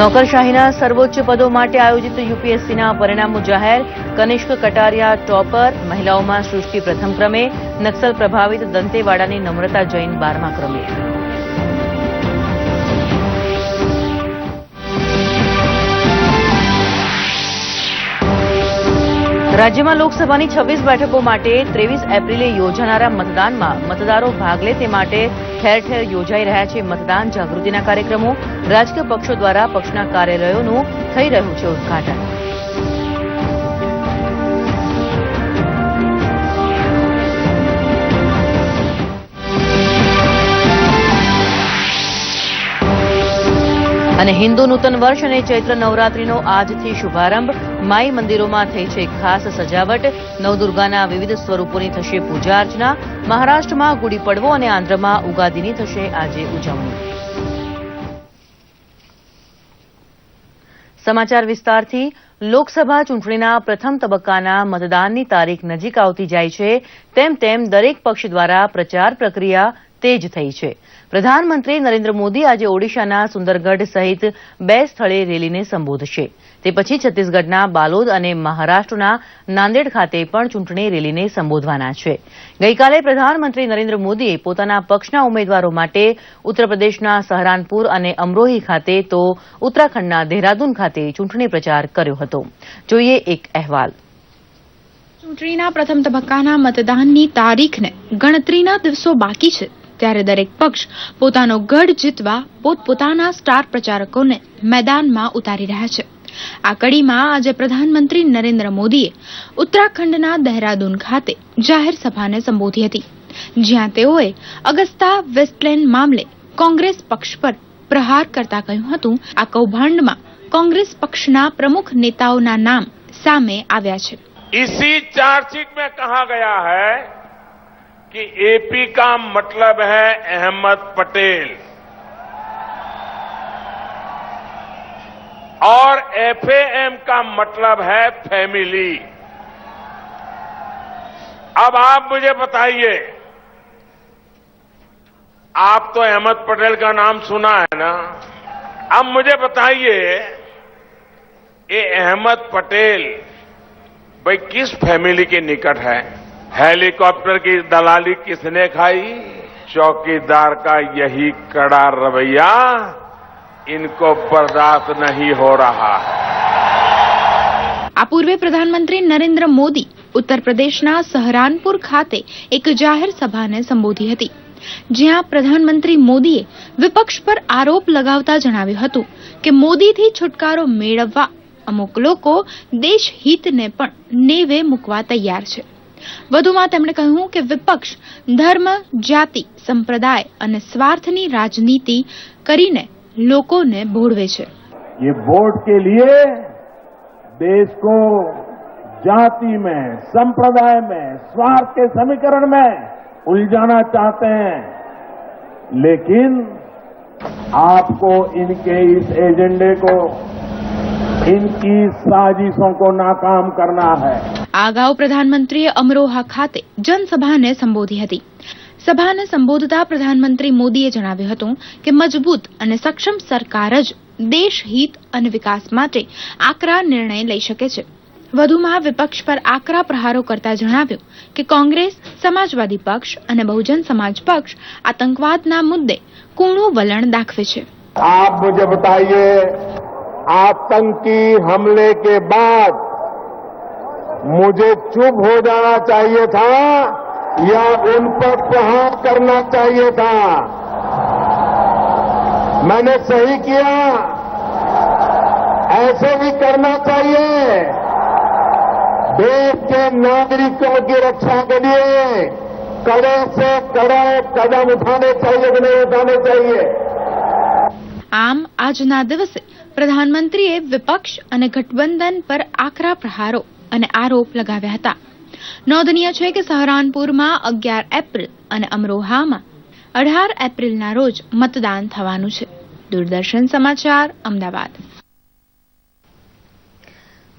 નોકરશાહીના સર્વોચ્ચ પદો માટે આયોજિત યુપીએસસીના પરિણામો જાહેર. કનિષ્ક કટારિયા ટોપર, મહિલાઓમાં સૃષ્ટિ પ્રથમ ક્રમે, નક્સલ પ્રભાવિત દંતેવાડાની નમ્રતા જૈન બારમા ક્રમે. રાજ્યમાં લોકસભાની છવ્વીસ બેઠકો માટે ત્રેવીસ એપ્રિલે યોજાનારા મતદાનમાં મતદારો ભાગ લે તે માટે ઠેર ઠેર યોજાઈ રહ્યા છે મતદાન જાગૃતિના કાર્યક્રમો. રાજકીય પક્ષો દ્વારા પક્ષના કાર્યાલયોનું થઈ રહ્યું છે ઉદઘાટન. અને હિન્દુ નૂતન વર્ષ અને ચૈત્ર નવરાત્રીનો આજથી શુભારંભ માઈ મંદિરોમાં થઈ છે ખાસ સજાવટ. નવદુર્ગાના વિવિધ સ્વરૂપોની થશે પૂજા અર્ચના. મહારાષ્ટ્રમાં ગુડી પડવો અને આંધ્રમાં ઉગાદીની થશે આજે ઉજવણી. સમાચાર વિસ્તારથી, લોકસભા ચૂંટણીના પ્રથમ તબક્કાના મતદાનની તારીખ નજીક આવતી જાય છે. તેમ તેમ દરેક પક્ષ દ્વારા પ્રચાર પ્રક્રિયા તેજ થઈ છે. પ્રધાનમંત્રી નરેન્દ્ર મોદી આજે ઓડિશાના સુંદરગઢ સહિત બે સ્થળે રેલીને સંબોધશે. તે પછી છત્તીસગઢના બાલોદ અને મહારાષ્ટ્રના નાંદેડ ખાતે પણ ચૂંટણી રેલીને સંબોધવાના છે. ગઈકાલે પ્રધાનમંત્રી નરેન્દ્ર મોદીએ પોતાના પક્ષના ઉમેદવારો માટે ઉત્તરપ્રદેશના સહરાનપુર અને અમરોહી ખાતે તો ઉત્તરાખંડના દહેરાદૂન ખાતે ચૂંટણી પ્રચાર કર્યો હતો. જોઈએ એક અહેવાલ. ચૂંટણીના પ્રથમ તબક્કાના મતદાનની તારીખને ગણતરીના દિવસો બાકી છે. ત્યારે દરેક પક્ષ પોતાનો ગઢ જીતવા પોતપોતાના સ્ટાર પ્રચારકોને મેદાનમાં ઉતારી રહ્યા છે આ કડીમાં આજે પ્રધાનમંત્રી નરેન્દ્ર મોદીએ ઉત્તરાખંડના દહેરાદૂન ખાતે જાહેર સભાને સંબોધી હતી જ્યાં તેઓએ અગસ્તા વેસ્ટલેન્ડ મામલે કોંગ્રેસ પક્ષ પર પ્રહાર કરતા કહ્યું હતું આ કૌભાંડમાં કોંગ્રેસ પક્ષના પ્રમુખ નેતાઓના નામ સામે આવ્યા છે इसी चार्जशीट में कहा गया है कि एपी का मतलब है अहमद पटेल। और एफएएम का मतलब है फैमिली अब आप मुझे बताइए, आप तो अहमद पटेल का नाम सुना है ना? अब मुझे बताइए, ये अहमद पटेल, भाई किस फैमिली के निकट है? हेलीकॉप्टर की दलाली किसने खाई चौकीदार का यही कड़ा रवैया इनको बर्दाश्त नहीं हो रहा है આ પૂર્વે પ્રધાનમંત્રી નરેન્દ્ર મોદી ઉત્તર પ્રદેશના સહરાનપુર ખાતે એક જાહેર સભાને સંબોધી હતી જ્યાં પ્રધાનમંત્રી મોદીએ વિપક્ષ પર આરોપ લગાવતા જણાવ્યું હતું કે મોદીથી છુટકારો મેળવવા અમુક લોકો દેશહિતને પણ નેવે મૂકવા તૈયાર છે વધુમાં તેમણે કહ્યું કે વિપક્ષ ધર્મ જાતિ સંપ્રદાય અને સ્વાર્થની રાજનીતિ કરીને લોકોને ભોળવે છે ये वोट के लिए देश को जाति में संप्रदाय में स्वार्थ के समीकरण में उलझाना चाहते हैं लेकिन आपको इनके इस एजेंडे को इनकी साजिशों को नाकाम करना है આ અગાઉ પ્રધાનમંત્રીએ અમરોહા ખાતે જનસભાને સંબોધી હતી. સભાને સંબોધતા પ્રધાનમંત્રી મોદીએ જણાવ્યું હતું કે મજબૂત અને સક્ષમ સરકાર જ દેશ અને વિકાસ માટે આકરા નિર્ણય લઈ શકે છે. વધુમાં વિપક્ષ પર આકરા પ્રહારો કરતા જણાવ્યું કે કોંગ્રેસ, સમાજવાદી પક્ષ અને બહુજન સમાજ પક્ષ આતંકવાદના મુદ્દે કુણું વલણ દાખવે છે. આપ મુજે બતાઈએ, આતંકી હમલે કે બાદ मुझे चुप हो जाना चाहिए था या उन पर प्रहार करना चाहिए था मैंने सही किया ऐसे भी करना चाहिए देश के नागरिकों की रक्षा के लिए कड़े से कड़े कदम उठाने चाहिए कि नहीं उठाने चाहिए આમ આજના દિવસે પ્રધાનમંત્રીએ વિપક્ષ અને ગઠબંધન પર આકરા પ્રહારો અને આરોપ લગાવ્યા હતા. નોંધનીય છે કે સહરાનપુરમાં અગિયાર એપ્રિલ અને અમરોહામાં અઢાર એપ્રિલના રોજ મતદાન થવાનું છે. દૂરદર્શન સમાચાર, અમદાવાદ.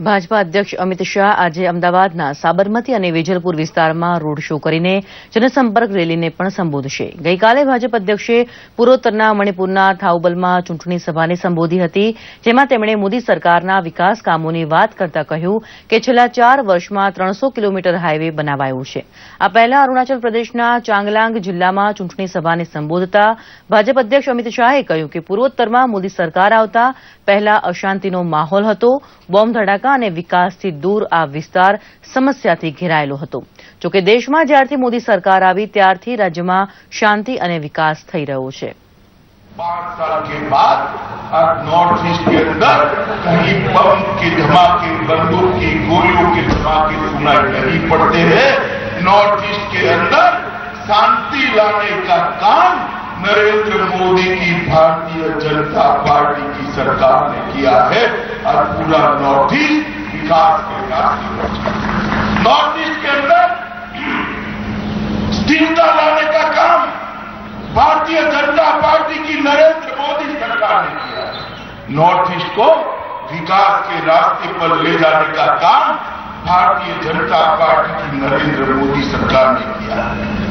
ભાજપા અધ્યક્ષ અમિત શાહ આજે અમદાવાદના સાબરમતી અને વેજલપુર વિસ્તારમાં રોડ શો કરીને જનસંપર્ક રેલીને પણ સંબોધશે. ગઈકાલે ભાજપ અધ્યક્ષે પૂર્વોત્તરના મણિપુરના થાઉબલમાં ચૂંટણી સભાને સંબોધી હતી, જેમાં તેમણે મોદી સરકારના વિકાસ કામોની વાત કરતા કહ્યું કે છેલ્લા ચાર વર્ષમાં ત્રણસો કિલોમીટર હાઇવે બનાવાયો છે. આ પહેલા અરુણાચલ પ્રદેશના ચાંગલાંગ જિલ્લામાં ચૂંટણી સભાને સંબોધતા ભાજપ અધ્યક્ષ અમિત શાહે કહ્યું કે પૂર્વોત્તરમાં મોદી સરકાર આવતા પહેલા અશાંતિનો માહોલ હતો, બોમ્બ ધડાકા અને વિકાસથી દૂર આ વિસ્તાર સમસ્યાથી ઘેરાયેલો હતો જોકે દેશમાં જ્યારથી મોદી સરકાર આવી ત્યારથી રાજ્યમાં શાંતિ અને વિકાસ થઈ રહ્યો છે पांच साल के बाद आज नॉर्थ ईस्ट के अंदर कहीं बम के धमाके बंदूक की गोलियों के धमाके सुनाई नहीं पड़ते हैं नॉर्थ ईस्ट के अंदर शांति लाने का काम नरेंद्र मोदी की भारतीय जनता पार्टी की सरकार ने किया है और पूरा नॉर्थ ईस्ट विकास के रास्ते नॉर्थ ईस्ट के अंदर स्थिरता लाने का काम भारतीय जनता पार्टी की नरेंद्र मोदी सरकार ने किया है। नॉर्थ ईस्ट को विकास के रास्ते पर ले जाने का काम भारतीय जनता पार्टी की नरेंद्र मोदी सरकार ने किया है।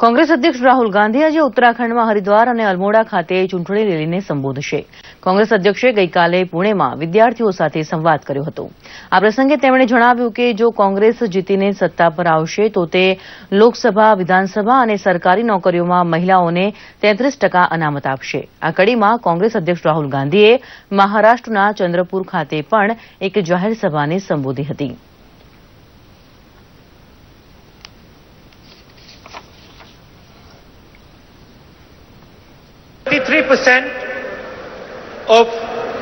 કોંગ્રેસ અધ્યક્ષ રાહુલ ગાંધી આજે ઉત્તરાખંડમાં હરિદ્વાર અને અલ્મોડા ખાતે ચૂંટણી રેલીને સંબોધશે. કોંગ્રેસ અધ્યક્ષે ગઈકાલે પુણેમાં વિદ્યાર્થીઓ સાથે સંવાદ કર્યો હતો. આ પ્રસંગે તેમણે જણાવ્યું કે જો કોંગ્રેસ જીતીને સત્તા પર આવશે, તો તે લોકસભા, વિધાનસભા અને સરકારી નોકરીઓમાં મહિલાઓને તેત્રીસ ટકા અનામત આપશે. આ કડીમાં કોંગ્રેસ અધ્યક્ષ રાહુલ ગાંધીએ મહારાષ્ટ્રના ચંદ્રપુર ખાતે પણ એક જાહેર સભાને સંબોધી હતી. 33% of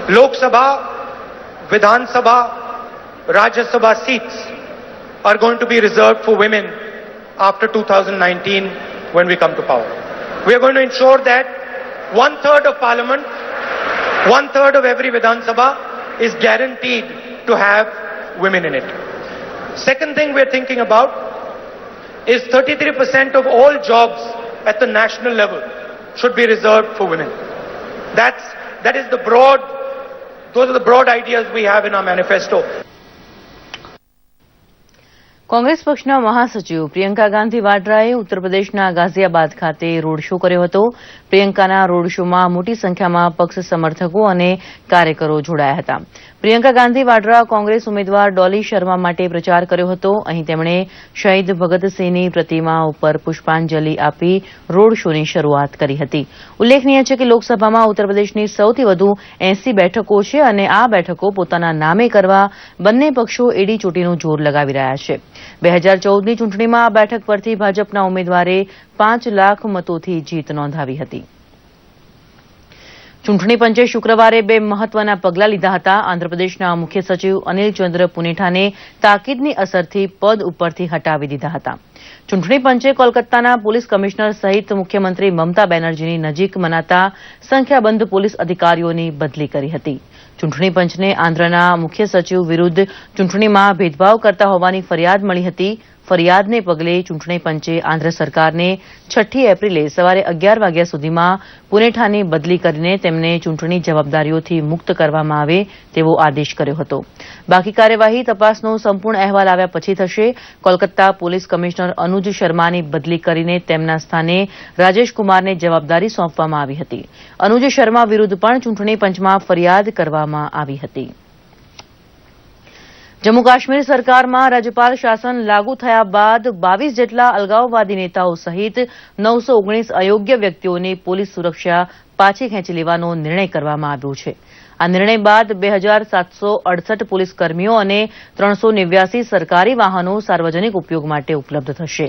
Lok Sabha, Vidhan Sabha, Rajya Sabha seats are going to be reserved for women after 2019 when we come to power. We are going to ensure that one third of parliament, one third of every Vidhan Sabha is guaranteed to have women in it. Second thing we're thinking about is 33% of all jobs at the national level should be reserved for women. That's, that is the broad, those are the broad ideas we have in our manifesto. Congress પક્ષના મહાસચિવ પ્રિયંકા ગાંધી વાડ્રાએ ઉત્તર પ્રદેશના ગાઝિયાબાદ ખાતે road show કર્યો હતો પ્રિયંકાના road શોમાં મોટી સંખ્યામાં પક્ષ સમર્થકો અને કાર્યકરો જોડાયા હતા પ્રિયંકા ગાંધી વાડરા કોંગ્રેસ ઉમેદવાર ડોલી શર્મા માટે પ્રચાર કર્યો હતો. અહીં તેમણે શહીદ ભગતસિંહની પ્રતિમા ઉપર પુષ્પાંજલિ આપી રોડ શોની શરૂઆત કરી હતી. ઉલ્લેખનીય છે કે લોકસભામાં ઉત્તર પ્રદેશની સૌથી વધુ એસી બેઠકો છે અને આ બેઠકો પોતાના નામે કરવા બંને પક્ષો એડી ચોટીનું જોર લગાવી રહ્યા છે. બે હજાર ચૌદની ચૂંટણીમાં આ બેઠક પરથી ભાજપના ઉમેદવારે પાંચ લાખ મતોથી જીત નોંધાવી હતી. ચૂંટણી પંચે શુક્રવારે બે મહત્વના પગલાં લીધા હતા. આંધ્રપ્રદેશના મુખ્ય સચિવ અનિલ પુનેઠાને તાકીદની અસરથી પદ ઉપરથી હટાવી દીધા હતા. ચૂંટણી પંચે કોલકાતાના પોલીસ કમિશનર સહિત મુખ્યમંત્રી મમતા બેનર્જીની નજીક મનાતા સંખ્યાબંધ પોલીસ અધિકારીઓની બદલી કરી હતી. ચૂંટણી પંચને આંધ્રના મુખ્ય સચિવ વિરુદ્ધ ચૂંટણીમાં ભેદભાવ કરતા હોવાની ફરિયાદ મળી હતી. ફરિયાદને પગલે ચૂંટણી પંચે આંધ્ર સરકારને છઠ્ઠી એપ્રિલે સવારે અગિયાર વાગ્યા સુધીમાં પુનેઠાની બદલી કરીને તેમને ચૂંટણી જવાબદારીઓથી મુક્ત કરવામાં આવે તેવો આદેશ કર્યો હતો. બાકી કાર્યવાહી તપાસનો સંપૂર્ણ અહેવાલ આવ્યા પછી થશે. કોલકાતા પોલીસ કમિશનર અનુજ શર્માની બદલી કરીને તેમના સ્થાને રાજેશ કુમારને જવાબદારી સોંપવામાં આવી હતી. અનુજ શર્મા વિરુદ્ધ પણ ચૂંટણી પંચમાં ફરિયાદ કરવામાં આવી હતી. જમ્મુ કાશ્મીર સરકારમાં રાજ્યપાલ શાસન લાગુ થયા બાદ બાવીસ જેટલા અલગાવવાદી નેતાઓ સહિત નવસો ઓગણીસ અયોગ્ય વ્યક્તિઓની પોલીસ સુરક્ષા પાછી ખેંચી લેવાનો નિર્ણય કરવામાં આવ્યો છે. આ નિર્ણય બાદ બે હજાર સાતસો અડસઠ પોલીસ કર્મીઓ અને ત્રણસો નેવ્યાસી સરકારી વાહનો સાર્વજનિક ઉપયોગ માટે ઉપલબ્ધ થશે.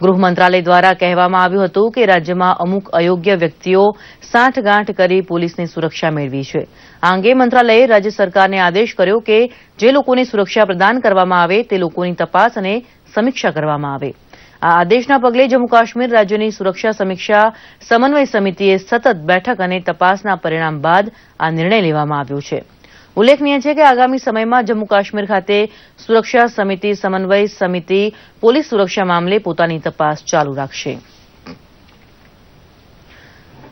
ગૃહ મંત્રાલય દ્વારા કહેવામાં આવ્યું હતું કે રાજ્યમાં અમુક અયોગ્ય વ્યક્તિઓ સાંઠગાંઠ કરી પોલીસની સુરક્ષા મેળવી છે. આ અંગે મંત્રાલયે રાજ્ય સરકારને આદેશ કર્યો કે જે લોકોની સુરક્ષા પ્રદાન કરવામાં આવે તે લોકોની તપાસ અને સમીક્ષા કરવામાં આવે. આ આદેશના પગલે જમ્મુ કાશ્મીર રાજ્યની સુરક્ષા સમીક્ષા સમન્વય સમિતિએ સતત બેઠક અને તપાસના પરિણામ બાદ આ નિર્ણય લેવામાં આવ્યો છે. ઉલ્લેખનીય છે કે આગામી સમયમાં જમ્મુ કાશ્મીર ખાતે સુરક્ષા સમિતિ સમન્વય સમિતિ પોલીસ સુરક્ષા મામલે પોતાની તપાસ ચાલુ રાખશે.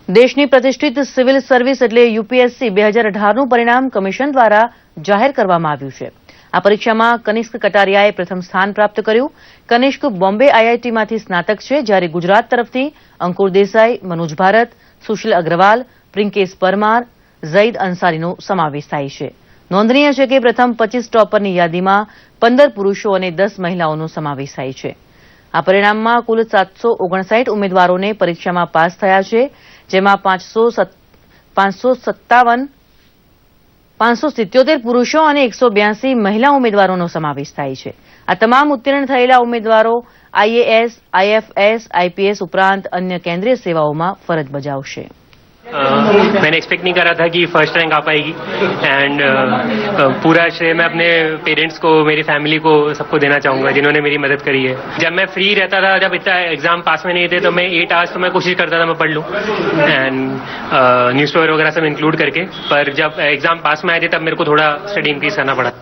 દેશની પ્રતિષ્ઠિત સિવિલ સર્વિસ એટલે યુપીએસસી બે હજાર અઢારનું પરિણામ કમિશન દ્વારા જાહેર કરવામાં આવ્યું છે. આ પરીક્ષામાં કનિષ્ક કટારિયાએ પ્રથમ સ્થાન પ્રાપ્ત કર્યું. કનિષ્ક બોમ્બે આઈઆઈટીમાંથી સ્નાતક છે, જ્યારે ગુજરાત તરફથી અંકુર દેસાઈ, મનોજ ભારત, સુશીલ અગ્રવાલ, પ્રિંકેશ પરમાર ઝઈદ અંસારીનો સમાવેશ થાય છે. નોંધનીય છે કે પ્રથમ પચીસ ટોપરની યાદીમાં પંદર પુરુષો અને દસ મહિલાઓનો સમાવેશ થાય છે. આ પરિણામમાં કુલ સાતસો ઓગણસાઠ ઉમેદવારોને પરીક્ષામાં પાસ થયા છે. જેમાં પાંચસો પાંચસો સત્તાવન, પાંચસો સિત્યોતેર પુરુષો અને એકસો બ્યાસી મહિલા ઉમેદવારોનો સમાવેશ થાય છે. આ તમામ ઉત્તીર્ણ થયેલા ઉમેદવારો આઈએએસ, આઈએફએસ, આઈપીએસ ઉપરાંત અન્ય કેન્દ્રીય સેવાઓમાં ફરજ બજાવશે. अ, मैंने एक्सपेक्ट नहीं करा था कि फ़र्स्ट रैंक आ पाएगी। एंड uh, uh, पूरा श्रेय मैं अपने पेरेंट्स को मेरी फैमिली को सबको देना चाहूँगा जिन्होंने मेरी मदद करी है। जब मैं फ्री रहता था जब इतना एग्ज़ाम पास में नहीं थे तो मैं एट आवर्स तो मैं कोशिश करता था मैं पढ़ लूँ। एंड न्यूज़ पेपर वगैरह सब इंक्लूड करके। पर जब एग्ज़ाम पास में आए थे तब मेरे को थोड़ा स्टडी इंक्रीज करना पड़ा।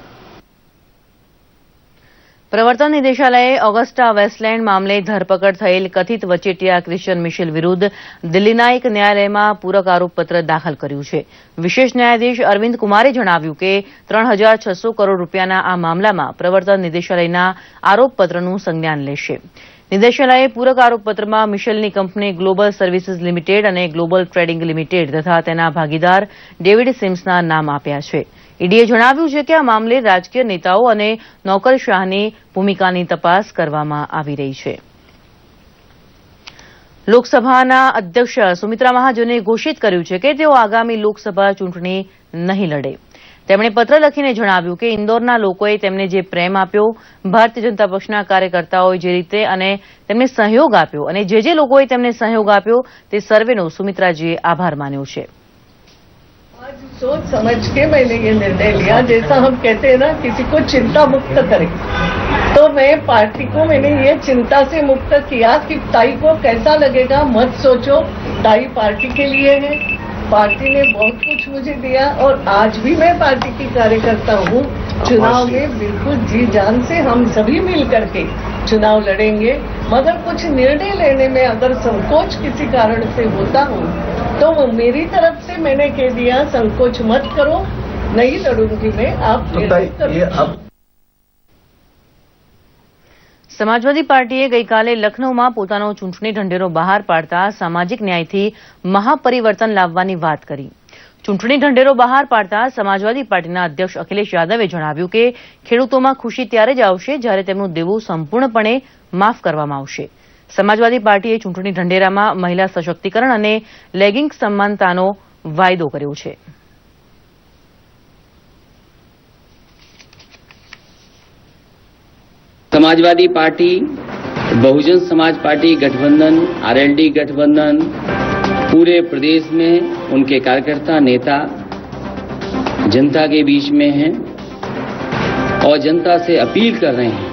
પ્રવર્તન નિદેશાલયે ઓગસ્ટા વેસ્ટલેન્ડ મામલે ધરપકડ થયેલ કથિત વચેટિયા ક્રિશ્ચન મિશેલ વિરુદ્ધ દિલ્હીના એક ન્યાયાલયમાં પૂરક આરોપપત્ર દાખલ કર્યું છે. વિશેષ ન્યાયાધીશ અરવિંદ કુમારે જણાવ્યું કે ત્રણ હજાર છસો કરોડ રૂપિયાના આ મામલામાં પ્રવર્તન નિદેશાલયના આરોપપત્રનું સંજ્ઞાન લેશે. નિદેશાલયે પૂરક આરોપપત્રમાં મિશેલની કંપની ગ્લોબલ સર્વિસીસ લિમિટેડ અને ગ્લોબલ ટ્રેડિંગ લિમિટેડ તથા તેના ભાગીદાર ડેવિડ સિમ્સના નામ આપ્યા છે. ઈડીએ જણાવ્યું છે કે આ મામલે રાજકીય નેતાઓ અને નોકરશાહની ભૂમિકાની તપાસ કરવામાં આવી રહી છે. લોકસભાના અધ્યક્ષ સુમિત્રા મહાજને ઘોષિત કર્યું છે કે તેઓ આગામી લોકસભા ચૂંટણી નહીં લડે. તેમણે પત્ર લખીને જણાવ્યું કે ઇન્દોરના લોકોએ તેમને જે પ્રેમ આપ્યો, ભારતીય જનતા પક્ષના કાર્યકર્તાઓએ જે રીતે અને તેમને સહયોગ આપ્યો અને જે જે લોકોએ તેમને સહયોગ આપ્યો, તે સર્વેનો સુમિત્રાજીએ આભાર માન્યો છે. सोच समझ के मैंने ये निर्णय लिया जैसा हम कहते हैं ना किसी को चिंता मुक्त करें। तो मैं पार्टी को मैंने ये चिंता से मुक्त किया कि ताई को कैसा लगेगा मत सोचो ताई पार्टी के लिए है। पार्टी ने बहुत कुछ मुझे दिया और आज भी मैं पार्टी की कार्यकर्ता हूँ। चुनाव में बिल्कुल जी जान से हम सभी मिल करके चुनाव लड़ेंगे। मगर कुछ निर्णय लेने में अगर संकोच किसी कारण से होता हो तो वो मेरी तरफ से मैंने कह दिया संकोच मत करो नहीं लड़ूंगी मैं आप निर्णय करो સમાજવાદી પાર્ટીએ ગઈકાલે લખનૌમાં પોતાનો ચૂંટણી ઢંઢેરો બહાર પાડતા સામાજિક ન્યાયથી મહાપરિવર્તન લાવવાની વાત કરી ચૂંટણી ઢંઢેરો બહાર પાડતા સમાજવાદી પાર્ટીના અધ્યક્ષ અખિલેશ યાદવે જણાવ્યું કે ખેડૂતોમાં ખુશી ત્યારે જ આવશે જ્યારે તેમનું દેવું સંપૂર્ણપણે માફ કરવામાં આવશે સમાજવાદી પાર્ટીએ ચૂંટણી ઢંઢેરામાં મહિલા સશક્તિકરણ અને લેગિંગ સમાનતાનો વાયદો કર્યો છે समाजवादी पार्टी बहुजन समाज पार्टी गठबंधन आरएलडी गठबंधन पूरे प्रदेश में उनके कार्यकर्ता नेता जनता के बीच में हैं और जनता से अपील कर रहे हैं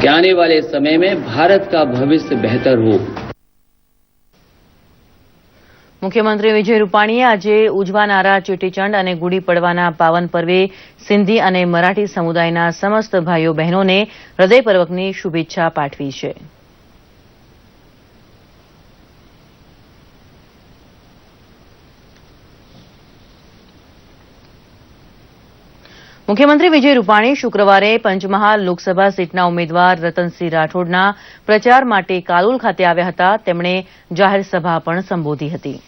कि आने वाले समय में भारत का भविष्य बेहतर हो મુખ્યમંત્રી વિજય રૂપાણીએ આજે ઉજવાનારા ચેટીચંડ અને ગુડી પડવાના પાવન પર્વે સિંધી અને મરાઠી સમુદાયના સમસ્ત ભાઈઓ બહેનોને હૃદયપૂર્વકની શુભેચ્છા પાઠવી છે મુખ્યમંત્રી વિજય રૂપાણી શુક્રવારે પંચમહાલ લોકસભા સીટના ઉમેદવાર રતનસિંહ રાઠોડના પ્રચાર માટે કાલોલ ખાતે આવ્યા હતા. તેમણે જાહેરસભા પણ સંબોધી હતી.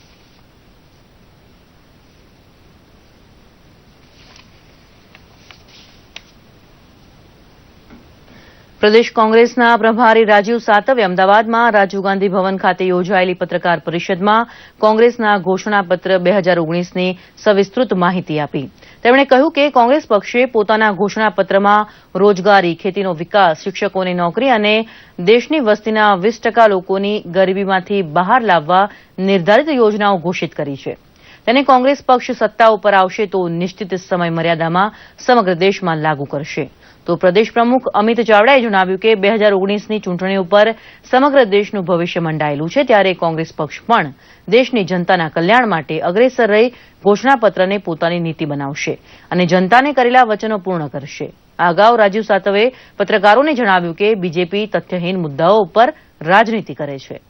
પ્રદેશ કોંગ્રેસના પ્રભારી રાજીવ સાતવે અમદાવાદમાં રાજીવ ગાંધી ભવન ખાતે યોજાયેલી પત્રકાર પરિષદમાં કોંગ્રેસના ઘોષણાપત્ર બે હજાર ઓગણીસની સવિસ્તૃત માહિતી આપી. તેમણે કહ્યું કે કોંગ્રેસ પક્ષે પોતાના ઘોષણાપત્રમાં રોજગારી, ખેતીનો વિકાસ, શિક્ષકોની નોકરી અને દેશની વસ્તીના વીસ ટકા લોકોની ગરીબીમાંથી બહાર લાવવા નિર્ધારિત યોજનાઓ ઘોષિત કરી છે. તેને કોંગ્રેસ પક્ષ સત્તા ઉપર આવશે તો નિશ્ચિત સમય મર્યાદામાં સમગ્ર દેશમાં લાગુ કરશે. તો પ્રદેશ પ્રમુખ અમિત ચાવડાએ જણાવ્યું કે બે હજાર ઓગણીસની ચૂંટણી ઉપર સમગ્ર દેશનું ભવિષ્ય મંડાયેલું છે ત્યારે કોંગ્રેસ પક્ષ પણ દેશની જનતાના કલ્યાણ માટે અગ્રેસર રહી ઘોષણાપત્રને પોતાની નીતિ બનાવશે અને જનતાને કરેલા વચનો પૂર્ણ કરશે આ અગાઉ રાજીવ સાતવે પત્રકારોને જણાવ્યું કે બીજેપી તથ્યહીન મુદ્દાઓ ઉપર રાજનીતિ કરે છે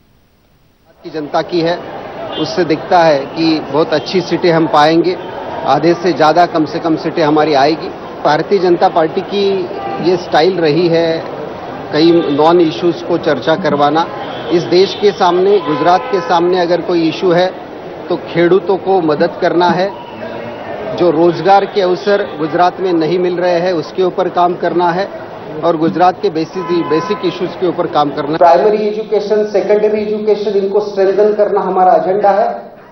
की जनता की है उससे दिखता है कि बहुत अच्छी सीटें हम पाएंगे आधे से ज़्यादा कम से कम सीटें हमारी आएगी भारतीय जनता पार्टी की ये स्टाइल रही है कई नॉन इश्यूज़ को चर्चा करवाना। इस देश के सामने, गुजरात के सामने अगर कोई इशू है तो खेडूतों को मदद करना है। जो रोज़गार के अवसर गुजरात में नहीं मिल रहे हैं, उसके ऊपर काम करना है और गुजरात के बेसिक बेसिक इश्यूज़ के ऊपर काम करना प्राइमरी एजुकेशन सेकेंडरी एजुकेशन इनको स्ट्रेंथन करना हमारा एजेंडा है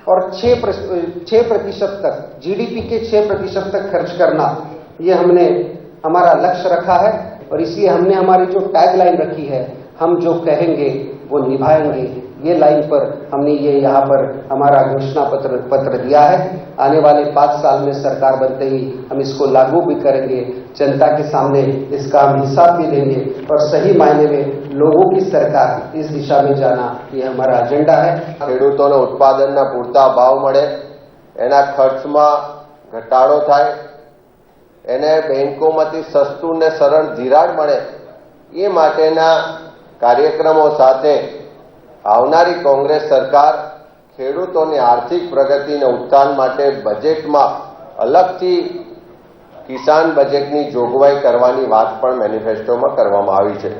और छह प्रतिशत तक जीडीपी के छह प्रतिशत तक खर्च करना। ये हमने हमारा लक्ष्य रखा है और इसलिए हमने हमारी जो टैग लाइन रखी है हम जो कहेंगे वो निभाएंगे ये लाइन पर हमने ये यहाँ पर हमारा घोषणा पत्र पत्र दिया है आने वाले पांच साल में सरकार बनते ही हम इसको लागू भी करेंगे जनता के सामने इसका हम हिसाब भी देंगे और सही मायने में लोगों की सरकार इस दिशा में जाना ये हमारा एजेंडा है ખેડૂતોને ઉત્પાદનના પૂરતા ભાવ મળે એના ખર્ચમાં ઘટાડો થાય એને બેંકોમાંથી સસ્તું ને સરળ ધિરાણ મળે, એ માટેના કાર્યક્રમો સાથે આવનારી કોંગ્રેસ સરકાર ખેડૂતોની આર્થિક પ્રગતિને ઉત્થાન માટે બજેટમાં અલગથી કિસાન બજેટની જોગવાઈ કરવાની વાત પણ મેનિફેસ્ટોમાં કરવામાં આવી છે.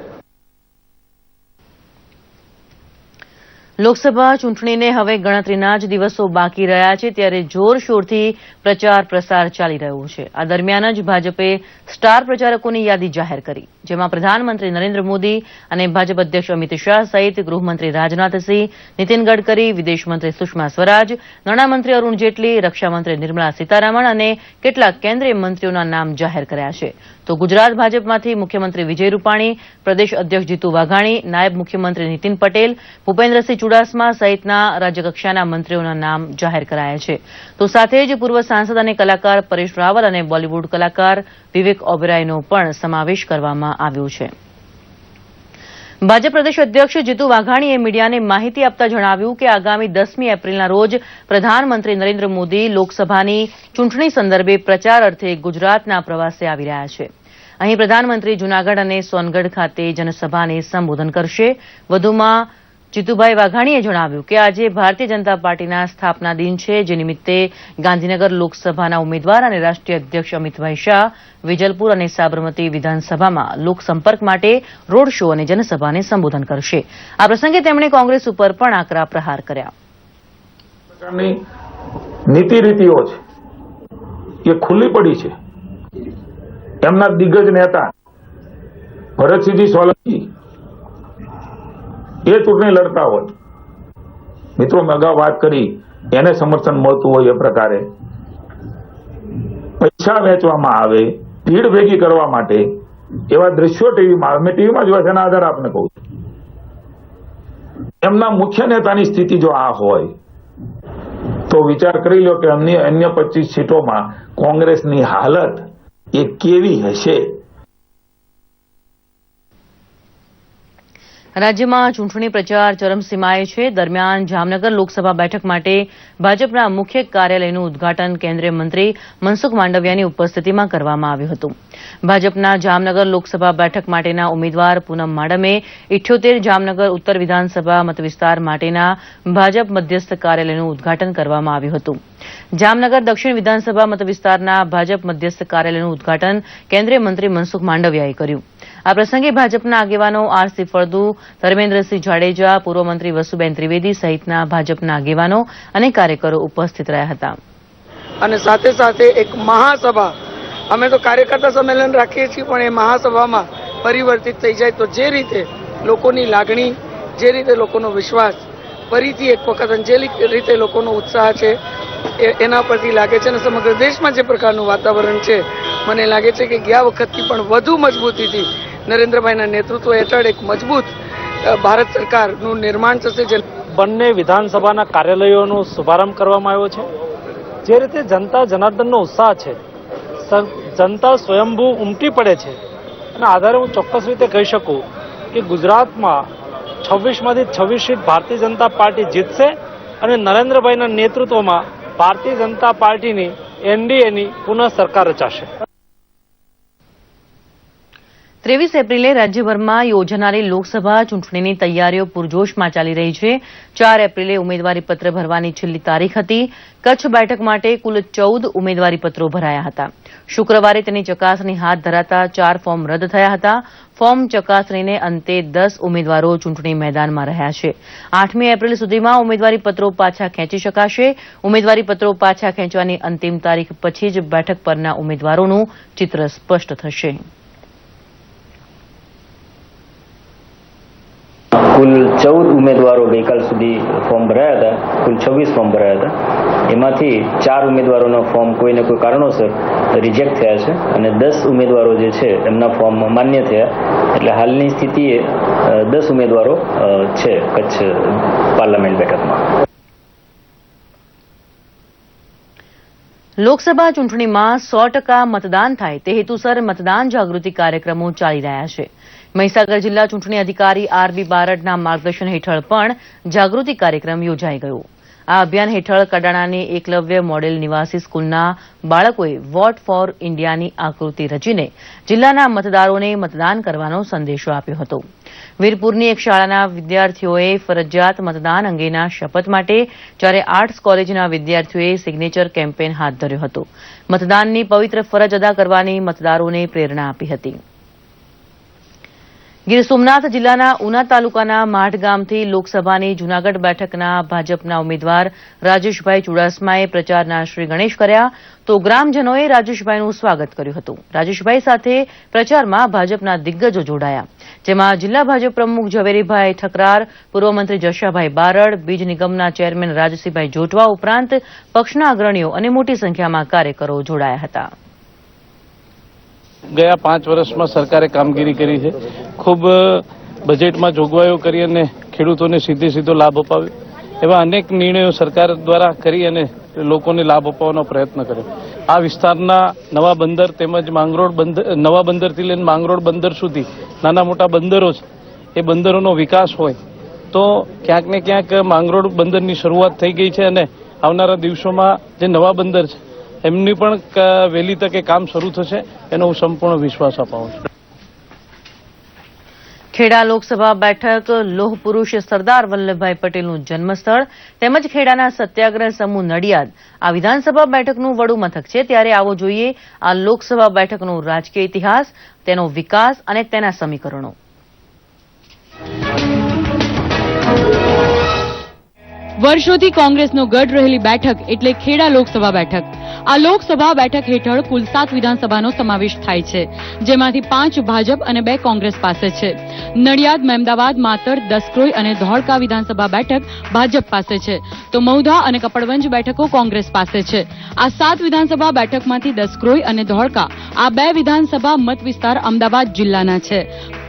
લોકસભા ચૂંટણીને હવે ગણતરીના જ દિવસો બાકી રહ્યા છે, ત્યારે જોરશોરથી પ્રચાર પ્રસાર ચાલી રહ્યો છે. આ દરમિયાન જ ભાજપે સ્ટાર પ્રચારકોની યાદી જાહેર કરી, જેમાં પ્રધાનમંત્રી નરેન્દ્ર મોદી અને ભાજપ અધ્યક્ષ અમિત શાહ સહિત ગૃહમંત્રી રાજનાથસિંહ, નીતિન ગડકરી, વિદેશમંત્રી સુષ્મા સ્વરાજ, નાણામંત્રી અરૂણ જેટલી, રક્ષામંત્રી નિર્મલા સીતારામણ અને કેટલાક કેન્દ્રીય મંત્રીઓના નામ જાહેર કર્યા છે. તો ગુજરાત ભાજપમાંથી મુખ્યમંત્રી વિજય રૂપાણી, પ્રદેશ અધ્યક્ષ જીતુ વાઘાણી, નાયબ મુખ્યમંત્રી નીતિન પટેલ, ભૂપેન્દ્રસિંહ ચુડાસમા સહિતના રાજ્યકક્ષાના મંત્રીઓના નામ જાહેર કરાયા છે. તો સાથે જ પૂર્વ સાંસદ અને કલાકાર પરેશ રાવલ અને બોલીવુડ કલાકાર વિવેક ઓબેરાયનો પણ સમાવેશ કરવામાં આવ્યો છે. ભાજપ પ્રદેશ અધ્યક્ષ જીતુ વાઘાણીએ મીડિયાને માહિતી આપતા જણાવ્યું કે આગામી દસમી એપ્રિલના રોજ પ્રધાનમંત્રી નરેન્દ્ર મોદી લોકસભાની ચૂંટણી સંદર્ભે પ્રચાર અર્થે ગુજરાતના પ્રવાસે આવી રહ્યા છે. અહીં પ્રધાનમંત્રી જૂનાગઢ અને સોનગઢ ખાતે જનસભાને સંબોધન કરશે. વધુમાં જીતુભાઈ વાઘાણીએ જણાવ્યું કે આજે ભારતીય જનતા પાર્ટીના સ્થાપના દિન છે, જે નિમિત્તે ગાંધીનગર લોકસભાના ઉમેદવાર અને રાષ્ટ્રીય અધ્યક્ષ અમિતભાઈ શાહ વિજલપુર અને સાબરમતી વિધાનસભામાં લોકસંપર્ક માટે રોડ શો અને જનસભાને સંબોધન કરશે. આ પ્રસંગે તેમણે કોંગ્રેસ ઉપર પણ આકરા પ્રહાર કર્યા. નીતિ રીતિઓ છે, એ ખુલ્લી પડી છે. એમના દિગ્ગજ નેતા ભરતસિંહજી સોલંકી એ ચૂંટણી લડતા હોય. મિત્રો, મેં અગાઉ વાત કરી, એને સમર્થન મળતું હોય એ પ્રકારે. પૈસા વહેંચવામાં આવે, ભીડ ભેગી કરવા માટે, એવા દ્રશ્યો ટીવીમાં આવે. મેં ટીવીમાં જોયા છે, એના આધારે આપને કહું એમના મુખ્ય નેતાની સ્થિતિ જો આ હોય, તો વિચાર કરી લો કે અન્ય અન્ય પચીસ સીટોમાં કોંગ્રેસની હાલત એ કેવી હશે? રાજ્યમાં ચૂંટણી પ્રચાર ચરમસીમાએ છે. દરમિયાન જામનગર લોકસભા બેઠક માટે ભાજપના મુખ્ય કાર્યાલયનું ઉદઘાટન કેન્દ્રીય મંત્રી મનસુખ માંડવિયાની ઉપસ્થિતિમાં કરવામાં આવ્યું હતું. ભાજપના જામનગર લોકસભા બેઠક માટેના ઉમેદવાર પૂનમ માડમે ઇઠ્યોતેર જામનગર ઉત્તર વિધાનસભા મતવિસ્તાર માટેના ભાજપ મધ્યસ્થ કાર્યાલયનું ઉદઘાટન કરવામાં આવ્યું હતું. જામનગર દક્ષિણ વિધાનસભા મતવિસ્તારના ભાજપ મધ્યસ્થ કાર્યાલયનું ઉદઘાટન કેન્દ્રીય મંત્રી મનસુખ માંડવિયાએ કર્યું. આ પ્રસંગે ભાજપના આગેવાનો આરસી ફળદુ, ધર્મેન્દ્રસિંહ જાડેજા, પૂર્વ મંત્રી વસુબેન ત્રિવેદી સહિતના ભાજપના આગેવાનો અને કાર્યકરો ઉપસ્થિત રહ્યા હતા. અને સાથે સાથે એક મહાસભા, અમે તો કાર્યકર્તા સંમેલન રાખીએ છીએ, પણ એ મહાસભામાં પરિવર્તિત થઈ જાય તો જે રીતે લોકોની લાગણી, જે રીતે લોકોનો વિશ્વાસ, ફરીથી એક વખત અને રીતે લોકોનો ઉત્સાહ છે એના પરથી લાગે છે અને સમગ્ર દેશમાં જે પ્રકારનું વાતાવરણ છે, મને લાગે છે કે ગયા વખતથી પણ વધુ મજબૂતીથી નરેન્દ્રભાઈના નેતૃત્વ હેઠળ એક મજબૂત ભારત સરકારનું નિર્માણ થશે જે બંને વિધાનસભાના કાર્યાલયોનો શુભારંભ કરવામાં આવ્યો છે. જે રીતે જનતા જનાર્દનનો ઉત્સાહ છે જનતા સ્વયંભૂ ઉમટી પડે છે. અને આધારે હું ચોક્કસ રીતે કહી શકું કે ગુજરાતમાં છવ્વીસમાંથી છવ્વીસ સીટ ભારતીય જનતા પાર્ટી જીતશે અને નરેન્દ્રભાઈના નેતૃત્વમાં ભારતીય જનતા પાર્ટીની એનડીએની પુનઃ સરકાર રચાશે. ત્રેવીસ એપ્રિલે રાજ્યભરમાં યોજાનારી લોકસભા ચૂંટણીની તૈયારીઓ પૂરજોશમાં ચાલી રહી છે. ચાર એપ્રિલે ઉમેદવારીપત્ર ભરવાની છેલ્લી તારીખ હતી. કચ્છ બેઠક માટે કુલ ચૌદ ઉમેદવારીપત્રો ભરાયા હતા. શુક્રવારે તેની ચકાસણી હાથ ધરાતા ચાર ફોર્મ રદ થયા હતા. ફોર્મ ચકાસણીને અંતે દસ ઉમેદવારો ચૂંટણી મેદાનમાં રહ્યા છે. આઠમી એપ્રિલ સુધીમાં ઉમેદવારીપત્રો પાછા ખેંચી શકાશે. ઉમેદવારીપત્રો પાછા ખેંચવાની અંતિમ તારીખ પછી જ બેઠક પરના ઉમેદવારોનું ચિત્ર સ્પષ્ટ થશે. કુલ ચૌદ ઉમેદવારો ગઈકાલ સુધી ફોર્મ ભરાયા હતા. કુલ છવ્વીસ ફોર્મ ભરાયા હતા. એમાંથી ચાર ઉમેદવારોના ફોર્મ કોઈને કોઈ કારણોસર રિજેક્ટ થયા છે અને દસ ઉમેદવારો જે છે એમના ફોર્મ માન્ય થયા. એટલે હાલની સ્થિતિએ દસ ઉમેદવારો છે કચ્છ પાર્લામેન્ટ બેઠકમાં. લોકસભા ચૂંટણીમાં સો ટકા મતદાન થાય તે હેતુસર મતદાન જાગૃતિ કાર્યક્રમો ચાલી રહ્યા છે. મહીસાગર જિલ્લા ચૂંટણી અધિકારી આરબી બારડના માર્ગદર્શન હેઠળ પણ જાગૃતિ કાર્યક્રમ યોજાઈ ગયો. આ અભિયાન હેઠળ કડાણાની એકલવ્ય મોડેલ નિવાસી સ્કૂલના બાળકોએ વોટ ફોર ઇન્ડિયાની આકૃતિ રચીને જિલ્લાના મતદારોને મતદાન કરવાનો સંદેશો આપ્યો હતો. વીરપુરની એક શાળાના વિદ્યાર્થીઓએ ફરજિયાત મતદાન અંગેના શપથ માટે જ્યારે આર્ટ્સ કોલેજના વિદ્યાર્થીઓએ સિગ્નેચર કેમ્પેન હાથ ધર્યો હતો. મતદાનની પવિત્ર ફરજ અદા કરવાની મતદારોને પ્રેરણા આપી હતી. ગીર સોમનાથ જિલ્લાના ઉના તાલુકાના માઢ ગામથી લોકસભાની જૂનાગઢ બેઠકના ભાજપના ઉમેદવાર રાજેશભાઈ ચુડાસમાએ પ્રચારના શ્રી ગણેશ કર્યા તો ગ્રામજનોએ રાજેશભાઈનું સ્વાગત કર્યું હતું. રાજેશભાઈ સાથે પ્રચારમાં ભાજપના દિગ્ગજો જોડાયા. જેમાં જિલ્લા ભાજપ પ્રમુખ ઝવેરીભાઈ ઠકરાર, પૂર્વ મંત્રી જશાભાઈ બારડ, બીજ નિગમના ચેરમેન રાજસિંહભાઈ જોટવા ઉપરાંત પક્ષના અગ્રણીઓ અને મોટી સંખ્યામાં કાર્યકરો જોડાયા હતા. ગયા પાંચ વર્ષમાં સરકારે કામગીરી કરી છે. ખૂબ બજેટમાં જોગવાઈઓ કરી અને ખેડૂતોને સીધે સીધો લાભ અપાવ્યો. એવા અનેક નિર્ણયો સરકાર દ્વારા કરી અને લોકોને લાભ અપાવવાનો પ્રયત્ન કર્યો. આ વિસ્તારના નવા બંદર તેમજ માંગરોળ બંદર નવા બંદરથી લઈને માંગરોળ બંદર સુધી નાના મોટા બંદરો છે, એ બંદરોનો વિકાસ હોય તો ક્યાંક ને ક્યાંક માંગરોળ બંદરની શરૂઆત થઈ ગઈ છે અને આવનારા દિવસોમાં જે નવા બંદર છે એમની પણ વહેલી તકે કામ શરૂ થશે, એનો હું સંપૂર્ણ વિશ્વાસ અપાવું છું. ખેડા લોકસભા બેઠક, લોહ પુરુષ સરદાર વલ્લભભાઈ પટેલનું જન્મસ્થળ તેમજ ખેડાના સત્યાગ્રહ સમૂહ નડિયાદ. આ વિધાનસભા બેઠકનું વડુ મથક છે. ત્યારે આવો જોઈએ આ લોકસભા બેઠકનો રાજકીય ઇતિહાસ, તેનો વિકાસ અને તેના સમીકરણો. વર્ષોથી કોંગ્રેસનો ગઢ રહેલી બેઠક એટલે ખેડા લોકસભા બેઠક. આ લોકસભા બેઠક હેઠળ કુલ સાત વિધાનસભાનો સમાવેશ થાય છે, જેમાંથી પાંચ ભાજપ અને બે કોંગ્રેસ પાસે છે. નડિયાદ, મહેમદાવાદ, માતર, દસક્રોઈ અને ધોળકા વિધાનસભા બેઠક ભાજપ પાસે છે. તો મૌધા અને કપડવંજ બેઠકો કોંગ્રેસ પાસે છે. આ સાત વિધાનસભા બેઠકમાંથી દસક્રોઈ અને ધોળકા, આ બે વિધાનસભા મત વિસ્તાર અમદાવાદ જિલ્લાના છે.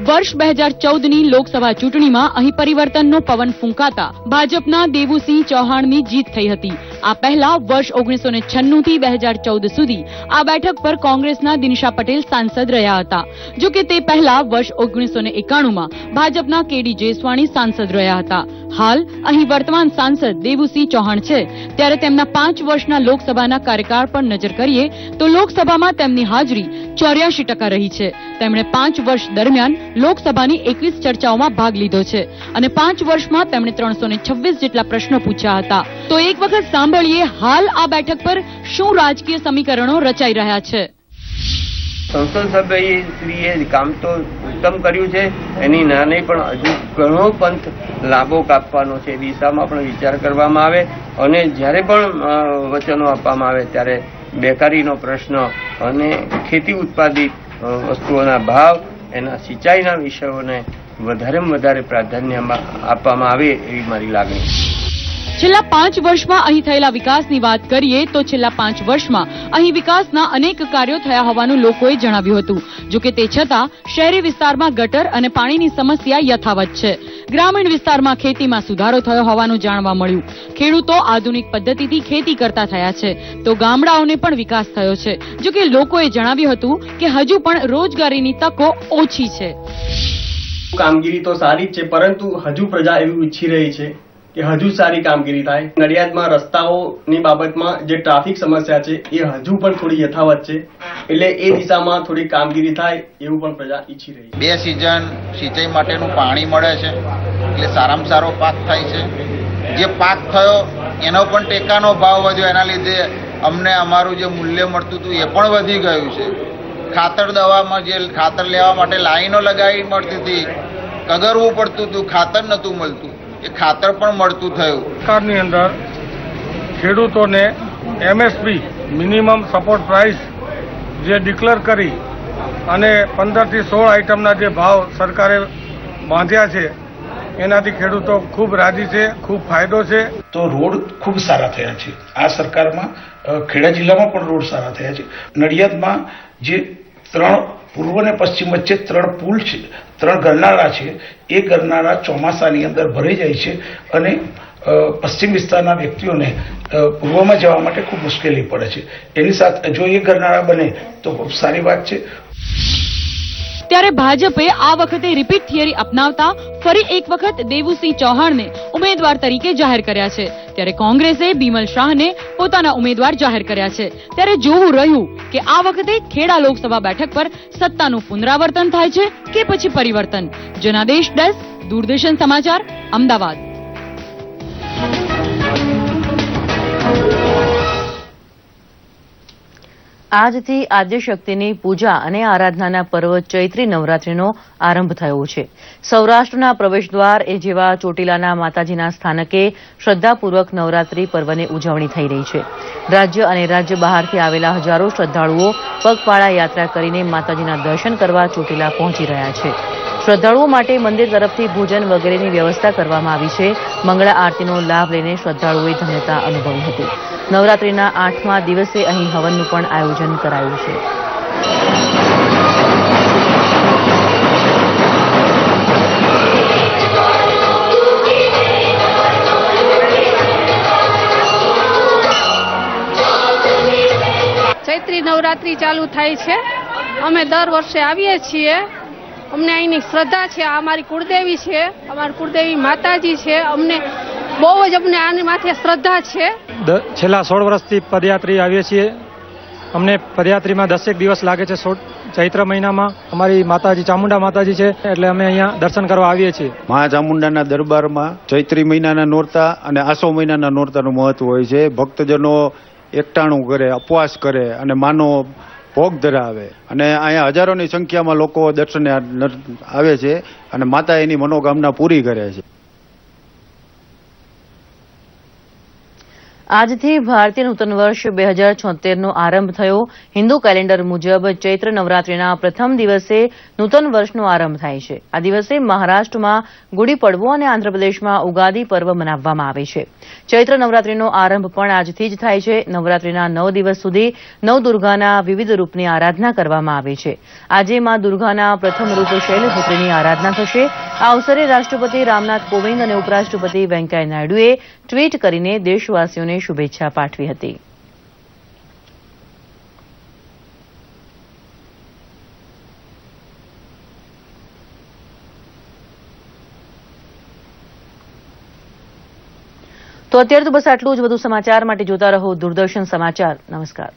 વર્ષ બે હજાર ચૌદની લોકસભા ચૂંટણીમાં અહીં પરિવર્તનનો પવન ફૂંકાતા ભાજપના દેવુસિંહ ચૌહાણની જીત થઈ હતી. આ પહેલા વર્ષ ઓગણીસો ને છન્નુંથી બે સુધી આ બેઠક પર કોંગ્રેસના દિનશા પટેલ સાંસદ રહ્યા હતા. જો કે તે પહેલા વર્ષ ઓગણીસો ને એકાણુંમાં ભાજપના કેડી જેસવાણી સાંસદ રહ્યા હતા. હાલ અહીં વર્તમાન સાંસદ દેવુસિંહ ચૌહાણ છે. ત્યારે તેમના પાંચ વર્ષના લોકસભાના કાર્યકાળ પર નજર કરીએ તો લોકસભામાં તેમની હાજરી ચોર્યાસી ટકા રહી છે. તેમણે પાંચ વર્ષ દરમિયાન લોકસભાની એકવીસ ચર્ચાઓમાં ભાગ લીધો છે અને પાંચ વર્ષમાં તેમણે ત્રણસો છવ્વીસ જેટલા પ્રશ્નો પૂછ્યા હતા. તો એક વખત સાંભળીએ હાલ આ બેઠક પર શું રાજકીય સમીકરણો રચાઈ રહ્યા છે. સંસદ સભ્યએ શ્રીએ કામ તો ઉત્તમ કર્યું છે, એની નાની પણ હજુ ઘણો પંથ લાભો કાપવાનો છે, એ દિશામાં પણ વિચાર કરવામાં આવે અને જ્યારે પણ વચનો આપવામાં આવે ત્યારે બેકારીનો પ્રશ્ન અને ખેતી ઉત્પાદિત વસ્તુઓના ભાવ એના સિંચાઈના વિષયોને વધારેમાં વધારે પ્રાધાન્ય આપવામાં આવે એવી મારી લાગણી છેલ્લા પાંચ વર્ષમાં અહીં થયેલા વિકાસની વાત કરીએ તો છેલ્લા પાંચ વર્ષમાં અહીં વિકાસના અનેક કાર્યો થયા હોવાનું લોકોએ જણાવ્યું હતું. જોકે તે છતાં, શહેરી વિસ્તારમાં ગટર અને પાણીની સમસ્યા યથાવત છે. ગ્રામીણ વિસ્તારમાં ખેતીમાં સુધારો થયો હોવાનું જાણવા મળ્યું. ખેડૂતો આધુનિક પદ્ધતિથી ખેતી કરતા થયા છે. તો ગામડાઓને પણ વિકાસ થયો છે. જો કે લોકોએ જણાવ્યું હતું કે હજુ પણ રોજગારીની તકો ઓછી છે. કામગીરી તો સારી જ છે, પરંતુ હજુ પ્રજા એવું ઈચ્છી રહી છે. કે હજુ સારી કામગીરી થાય. નડિયાદમાં રસ્તાઓની બાબતમાં જે ટ્રાફિક સમસ્યા છે, એ હજુ પણ થોડી યથાવત છે. એટલે એ દિશામાં થોડી કામગીરી થાય એવું પણ પ્રજા ઈચ્છી રહી છે. બે સિઝન સિંચાઈ માટેનું પાણી મળે છે, એટલે સારામાં સારો પાક થાય છે. જે પાક થયો, એનો પણ ટેકાનો ભાવ વધ્યો. એના લીધે અમને અમારું જે મૂલ્ય મળતું હતું, એ પણ વધી ગયું છે. ખાતર દવામાં જે ખાતર લેવા માટે લાઈનો લગાવી મળતી હતી, કગરવું પડતું હતું, ખાતર નહોતું મળતું. એ ખાતર પણ મળતું થયું. સરકારની અંદર ખેડૂતોને એમએસપી મિનિમમ સપોર્ટ પ્રાઇસ જે ડિક્લેર કરી અને પંદરથી સોળ આઇટમના જે ભાવ સરકારે બાંધ્યા છે એનાથી ખેડૂતો ખૂબ રાજી છે ખૂબ ફાયદો છે. તો રોડ ખૂબ સારા થયા છે. આ સરકારમાં ખેડા જિલ્લામાં પણ રોડ સારા થયા છે. નડિયાદમાં જે ત્રણ પૂર્વ અને પશ્ચિમ વચ્ચે ત્રણ પુલ છે. ત્રણ ગરનાળા છે. એ ગરનાળા ચોમાસાની અંદર ભરાઈ જાય છે અને પશ્ચિમ વિસ્તારના વ્યક્તિઓને પૂર્વમાં જવા માટે ખૂબ મુશ્કેલી પડે છે. એની સાથે જો એ ગરનાળા બને તો ખૂબ સારી વાત છે. ત્યારે ભાજપે આ વખતે રિપીટ થિયરી અપનાવતા ફરી એક વખત દેવુસિંહ ચૌહાણને ઉમેદવાર તરીકે જાહેર કર્યા છે. ત્યારે કોંગ્રેસે બિમલ શાહને પોતાના ઉમેદવાર જાહેર કર્યા છે. ત્યારે જોવું રહ્યું કે આ વખતે ખેડા લોકસભા બેઠક પર સત્તાનું પુનરાવર્તન થાય છે કે પછી પરિવર્તન. જનાદેશ ડેસ્ક, દૂરદર્શન સમાચાર, અમદાવાદ. આજથી આદ્યશક્તિની પૂજા અને આરાધનાના પર્વ ચૈત્રી નવરાત્રીનો આરંભ થયો છે. સૌરાષ્ટ્રના પ્રવેશદ્વાર એ જેવા ચોટીલાના માતાજીના સ્થાનકે શ્રદ્ધાપૂર્વક નવરાત્રી પર્વની ઉજવણી થઈ રહી છે. રાજ્ય અને રાજ્ય બહારથી આવેલા હજારો શ્રદ્ધાળુઓ પગપાળા યાત્રા કરીને માતાજીના દર્શન કરવા ચોટીલા પહોંચી રહ્યા છે. શ્રદ્ધાળુઓ માટે મંદિર તરફથી ભોજન વગેરેની વ્યવસ્થા કરવામાં આવી છે. મંગળા આરતીનો લાભ લઈને શ્રદ્ધાળુઓએ ધન્યતા અનુભવી હતી. નવરાત્રીના આઠમા દિવસે અહીં હવનનું પણ આયોજન કરાયું છે. ચૈત્રી નવરાત્રી ચાલુ થાય છે. અમે દર વર્ષે આવીએ છીએ. અમને અહીંની શ્રદ્ધા છે. અમારી કુળદેવી છે. અમારી કુળદેવી માતાજી છે. અમને બહુ જ અમને આની માથે શ્રદ્ધા છે. છેલ્લા સોળ વર્ષથી પદયાત્રી આવીએ છીએ. અમને પદયાત્રીમાં દસેક દિવસ લાગે છે ચૈત્ર મહિનામાં. અમારી માતાજી ચામુંડા માતાજી છે એટલે અમે અહીંયા દર્શન કરવા આવીએ છીએ. મહાચામુંડાના દરબારમાં ચૈત્રી મહિનાના નોરતા અને આસો મહિનાના નોરતાનું મહત્વ હોય છે. ભક્તજનો એકટાણું કરે ઉપવાસ કરે અને માનો ભોગ ધરાવે. અને અહીંયા હજારોની સંખ્યામાં લોકો દર્શને આવે છે અને માતા એની મનોકામના પૂરી કરે છે. આજથી ભારતીય નૂતન વર્ષ બે હજાર છોતેરનો આરંભ થયો. હિન્દુ કેલેન્ડર મુજબ ચૈત્ર નવરાત્રીના પ્રથમ દિવસે નૂતન વર્ષનો આરંભ થાય છે. આ દિવસે મહારાષ્ટ્રમાં ગુડી પડવો અને આંધ્રપ્રદેશમાં ઉગાદી પર્વ મનાવવામાં આવે છે. ચૈત્ર નવરાત્રીનો આરંભ પણ આજથી જ થાય છે. નવરાત્રીના નવ દિવસ સુધી નવદુર્ગાના વિવિધ રૂપની આરાધના કરવામાં આવે છે. આજે માં દુર્ગાના પ્રથમ રૂપ શૈલપુત્રીની આરાધના થશે. આ અવસરે રાષ્ટ્રપતિ રામનાથ કોવિંદ અને ઉપરાષ્ટ્રપતિ વેંકૈયા નાયડુએ ટ્વીટ કરીને દેશવાસીઓને શુભેચ્છા પાઠવી હતી. તો અત્યારે તો બસ આટલું જ. વધુ સમાચાર માટે જોતા રહો દૂરદર્શન સમાચાર. નમસ્કાર.